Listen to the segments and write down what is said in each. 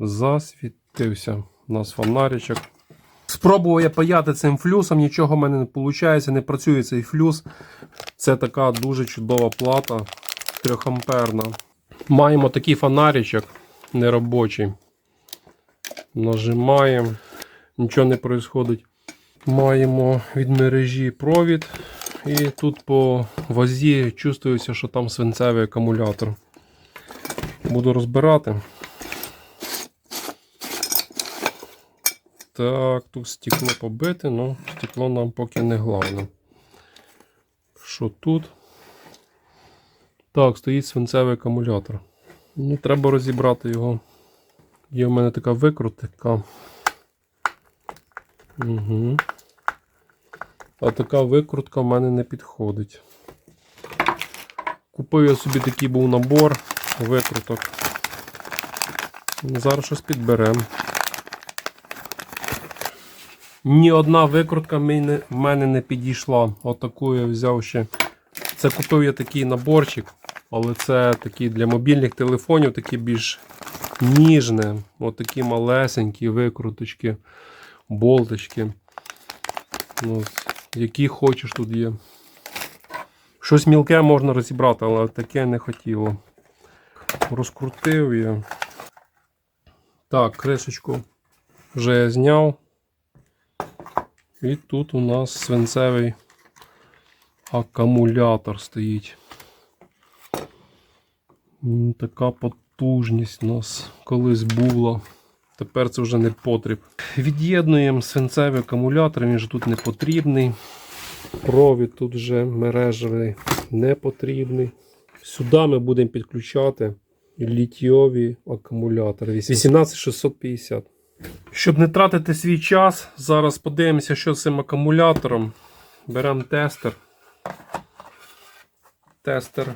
засвітився. У нас фонаричок. Спробував я паяти цим флюсом, нічого в мене не виходить, не працює цей флюс. Це така дуже чудова плата 3 амперна. Маємо такий фонаричок неробочий. Нажимаємо, нічого не відбувається. Маємо від мережі провід. І тут по вазі чувствується, що там свинцевий акумулятор. Буду розбирати. Так, тут стекло побите, але стекло нам поки не головне. Що тут? Так, стоїть свинцевий акумулятор. Ну, треба розібрати його. Є в мене така викрутка. Угу. А така викрутка в мене не підходить. Купив я собі такий був набор викруток. Зараз щось підберемо. Ні одна викрутка в мене не підійшла. Отаку я взяв ще. Це купив я такий наборчик, але це такий для мобільних телефонів, такі більш ніжне. Отакі малесенькі викруточки, болточки. Ну, які хочеш тут є. Щось мілке можна розібрати, але таке не хотіло. Розкрутив я. Так, кришечку вже я зняв. І тут у нас свинцевий акумулятор стоїть. Така потужність у нас колись була. Тепер це вже не потріб. Від'єднуємо свинцевий акумулятор, він же тут не потрібний. Провід тут вже мережевий не потрібний. Сюди ми будемо підключати літіові акумулятори 18650. Щоб не тратити свій час, зараз подивимося, що з цим акумулятором. Беремо тестер. Тестер.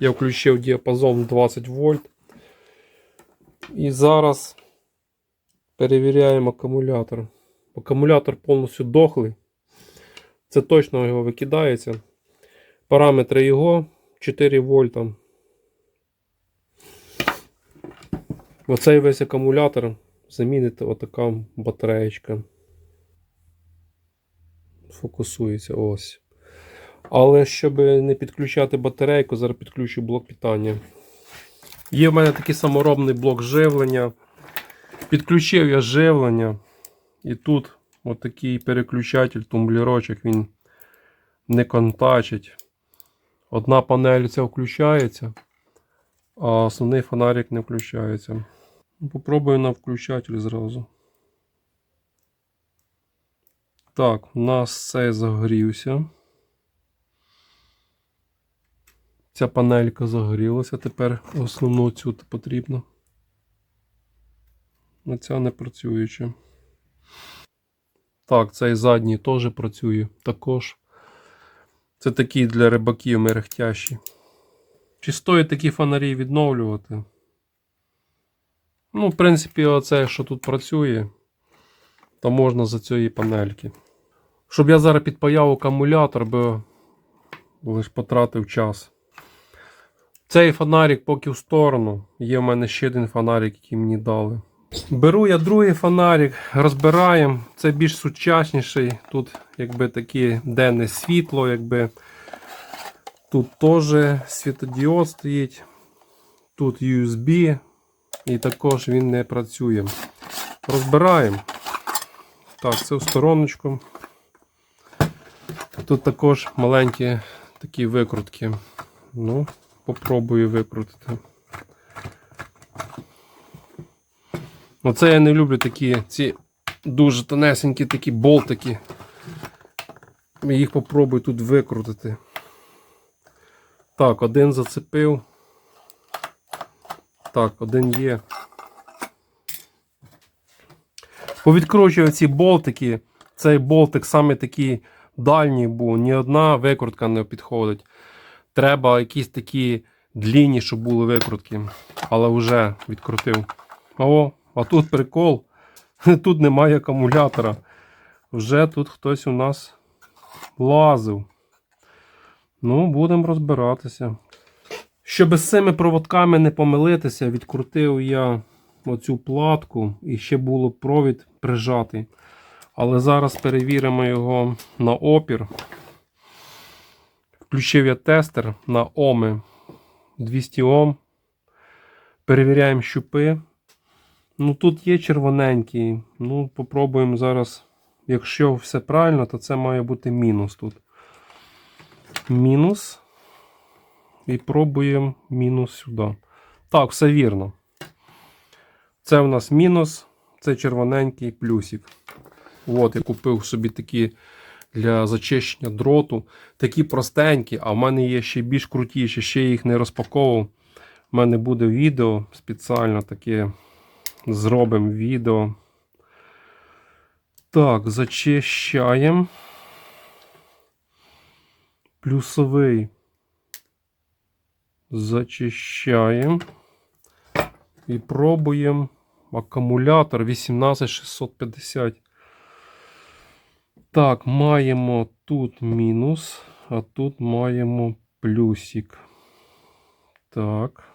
Я включив діапазон 20 вольт. І зараз перевіряємо акумулятор. Акумулятор повністю дохлий. Це точно його викидається. Параметри його 4 вольта. Оцей весь акумулятор замінити отака батареєчка. Фокусується ось. Але щоб не підключати батарейку, зараз підключу блок питання. Є в мене такий саморобний блок живлення. Підключив я живлення. І тут отакий переключатель, тумблірочок, він не контачить. Одна панель ця включається, а основний фонарик не включається. Ну, Попробую на включатель зразу. Так, у нас цей загорівся. Ця панелька загорілася, тепер основну цю потрібно. А ця не працююча. Так, цей задній теж працює також. Це такі для рибаків мерехтящі. Чи стоїть такі фонарі відновлювати? Ну, в принципі, оце, що тут працює, то можна за цієї панельки. Щоб я зараз підпаяв акумулятор, бо лише потратив час. Цей фонарик поки в сторону. Є в мене ще один фонарик, який мені дали. Беру я другий фонарик, розбираємо. Це більш сучасніший. Тут якби таке денне світло, якби. Тут теж світодіод стоїть. Тут USB. І також він не працює. Розбираємо. Так, це в стороночку. Тут також маленькі такі викрутки. Ну, попробую викрутити. Оце я не люблю такі ці дуже тонесенькі такі болтики. Їх попробую тут викрутити. Так, один зацепив. Так, один є. Повідкручую ці болтики. Цей болтик саме такий дальній був. Ні одна викрутка не підходить. Треба якісь такі длінні, щоб були викрутки. Але вже відкрутив. О, а тут прикол. Тут немає акумулятора. Вже тут хтось у нас лазив. Ну, будемо розбиратися. Щоб з цими проводками не помилитися, відкрутив я оцю платку і ще було провід прижатий. Але зараз перевіримо його на опір. Включив я тестер на Оми 200 Ом. Перевіряємо щупи. Ну тут є червоненький. Ну, попробуємо зараз. Якщо все правильно, то це має бути мінус тут. Мінус. І пробуємо мінус сюди. Так, все вірно. Це у нас мінус, це червоненький плюсик. От, я купив собі такі для зачищення дроту. Такі простенькі, а в мене є ще більш крутіші, ще їх не розпаковував. У мене буде відео спеціально таке. Зробимо відео. Так, зачищаємо. Плюсовий. Зачищаємо. І пробуємо акумулятор 18650. Так, маємо тут мінус, а тут маємо плюсик. Так,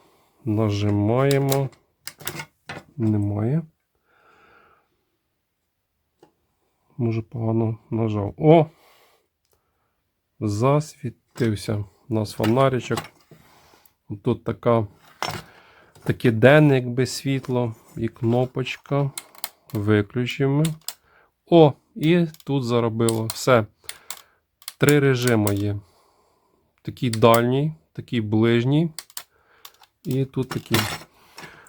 нажимаємо. Немає. Може, погано нажав. О! Засвітився. У нас фонаричок. Тут така, таке денне, якби світло, і кнопочка. Виключимо. О, і тут заробило. Все. Три режими є. Такий дальній, такий ближній. І тут такий.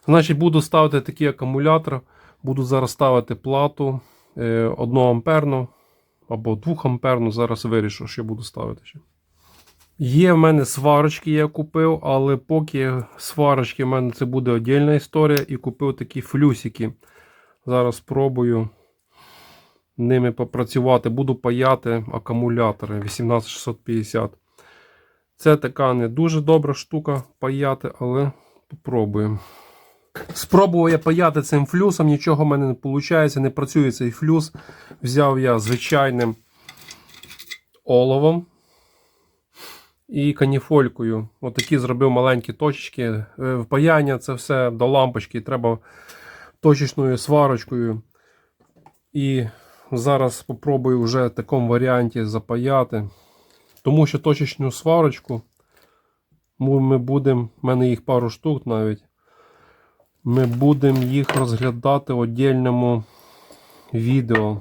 Значить, буду ставити такий акумулятор. Буду зараз ставити плату 1 амперну або 2 амперну. Зараз вирішу, що буду ставити ще. Є в мене сварочки, я купив, але поки сварочки в мене це буде окрема історія. І купив такі флюсики. Зараз спробую ними попрацювати. Буду паяти акумулятори 18650. Це така не дуже добра штука паяти, але попробуємо. Спробував я паяти цим флюсом, нічого в мене не виходить, не працює цей флюс. Взяв я звичайним оловом і каніфолькою. Отакі зробив маленькі точечки. Е, Впаяння це все до лампочки. Треба точечною сварочкою. І зараз спробую вже в такому варіанті запаяти. Тому що точечну сварочку ми будемо, в мене їх пару штук навіть. Ми будемо їх розглядати в отдельному відео.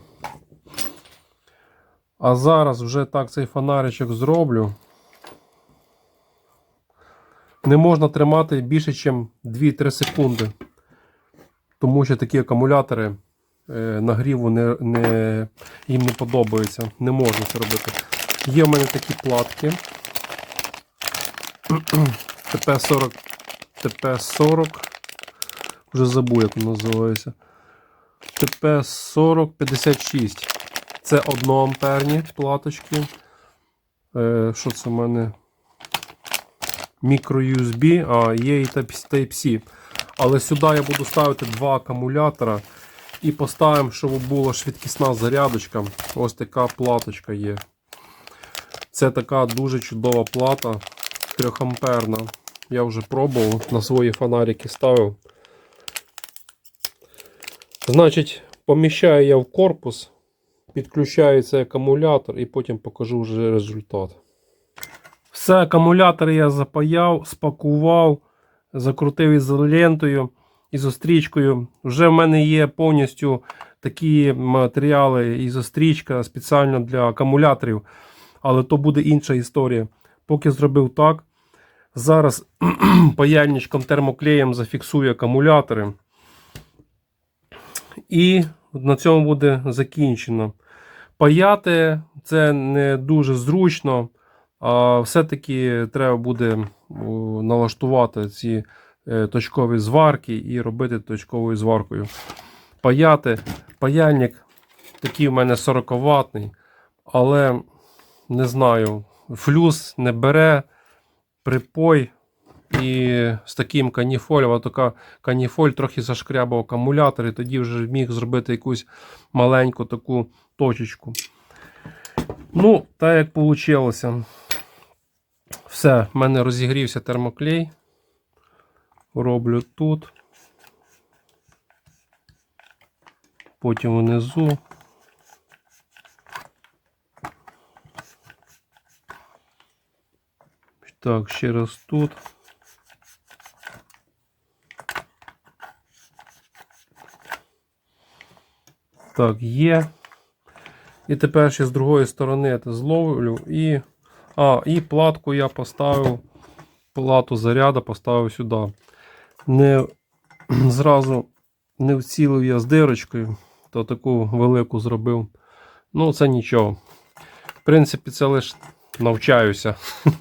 А зараз вже так цей фонаричок зроблю. Не можна тримати більше, ніж 2-3 секунди. Тому що такі акумулятори е, нагріву не, не, їм не подобаються. Не можна це робити. Є в мене такі платки. ТП-40. ТП-40. Вже забув, як воно називається. ТП-4056. Це 1 амперні платочки. Е, що це в мене? Мікро USB, а є і Type-C. Але сюди я буду ставити два акумулятора. І поставимо, щоб була швидкісна зарядочка. Ось така платочка є. Це така дуже чудова плата 3 амперна. Я вже пробував, на свої фонарики ставив. Значить, поміщаю я в корпус, підключаю цей акумулятор і потім покажу вже результат. Все, акумулятор я запаяв, спакував, закрутив ізолентою, ізострічкою. Вже в мене є повністю такі матеріали, ізострічка спеціально для акумуляторів. Але то буде інша історія. Поки зробив так. Зараз паяльничком термоклеєм зафіксую акумулятори. І на цьому буде закінчено. Паяти це не дуже зручно, все-таки треба буде налаштувати ці е, точкові зварки і робити точковою зваркою. Паяти. Паяльник такий у мене 40 ватний, але не знаю, флюс не бере припой. І з таким каніфолем, така каніфоль трохи зашкрябав акумулятор, і тоді вже міг зробити якусь маленьку таку точечку. Ну, так як вийшло. Все, в мене розігрівся термоклей. Роблю тут. Потім внизу. Так, ще раз тут. Так, є. І тепер ще з другої сторони я зловлю і. А, і платку я поставив. Плату заряда поставив сюди. Не зразу не вцілив я з дирочкою, то таку велику зробив. Ну, це нічого. В принципі, це лише навчаюся.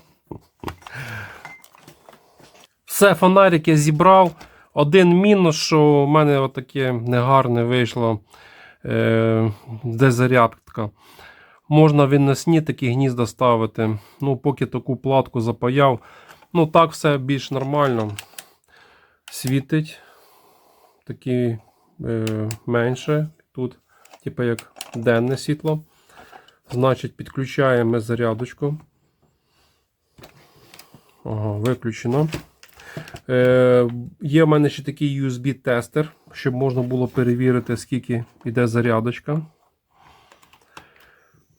Все, фонарик я зібрав. Один мінус, що в мене отаке негарне вийшло де зарядка. Можна виносні такі гнізда ставити. Ну, поки таку платку запаяв. Ну, так все більш нормально. Світить. Такі е, менше. Тут, типу, як денне світло. Значить, підключаємо зарядочку. Ага, виключено. Е, є в мене ще такий USB-тестер, щоб можна було перевірити, скільки йде зарядочка.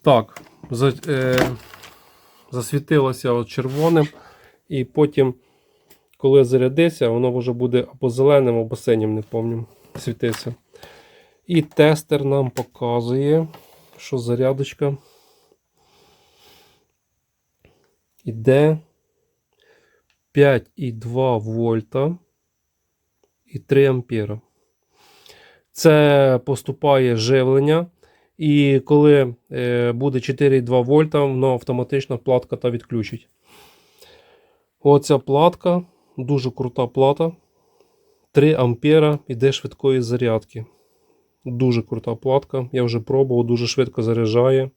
Так, за, е, засвітилося червоним. І потім, коли зарядиться, воно вже буде або зеленим, або синім, не пам'ятаю, світиться. І тестер нам показує, що зарядочка іде 5,2 вольта і 3 ампера. Це поступає живлення. І коли е, буде 4,2 вольта, воно автоматично платка та відключить. Оця платка, дуже крута плата. 3 ампера іде швидкої зарядки. Дуже крута платка. Я вже пробував, дуже швидко заряджає.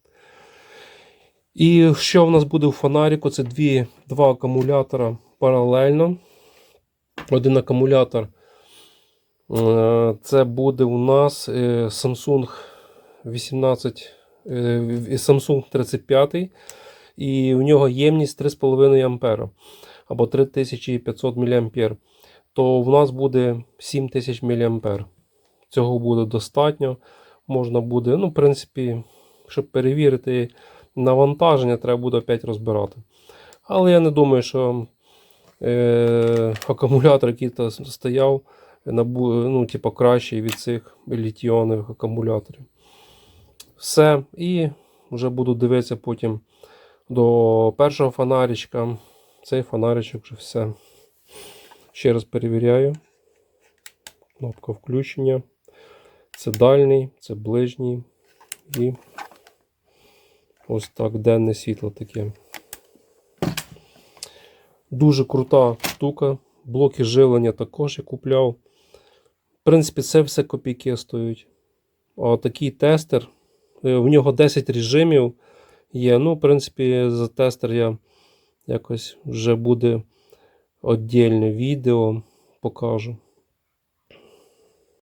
І що в нас буде в фонаріку? Це дві, два акумулятора паралельно. Один акумулятор. Е, Це буде у нас е, Samsung 18 е, Samsung 35 і у нього ємність 3,5 ампера або 3500 мА. То в нас буде 7000 мА. Цього буде достатньо. Можна буде, ну, в принципі, щоб перевірити навантаження, треба буде опять розбирати. Але я не думаю, що е, акумулятор, який стояв, ну, типу, кращий від цих літіонових акумуляторів. Все. І вже буду дивитися потім до першого фонаричка. Цей фонаричок вже все. Ще раз перевіряю. Кнопка включення. Це дальній, це ближній. І ось так денне світло таке. Дуже крута штука. Блоки живлення також я купляв. В принципі, це все копійки стоїть. Отакий такий тестер. е, В нього 10 режимів є. Ну, в принципі, за тестер я якось вже буде віддільне відео покажу.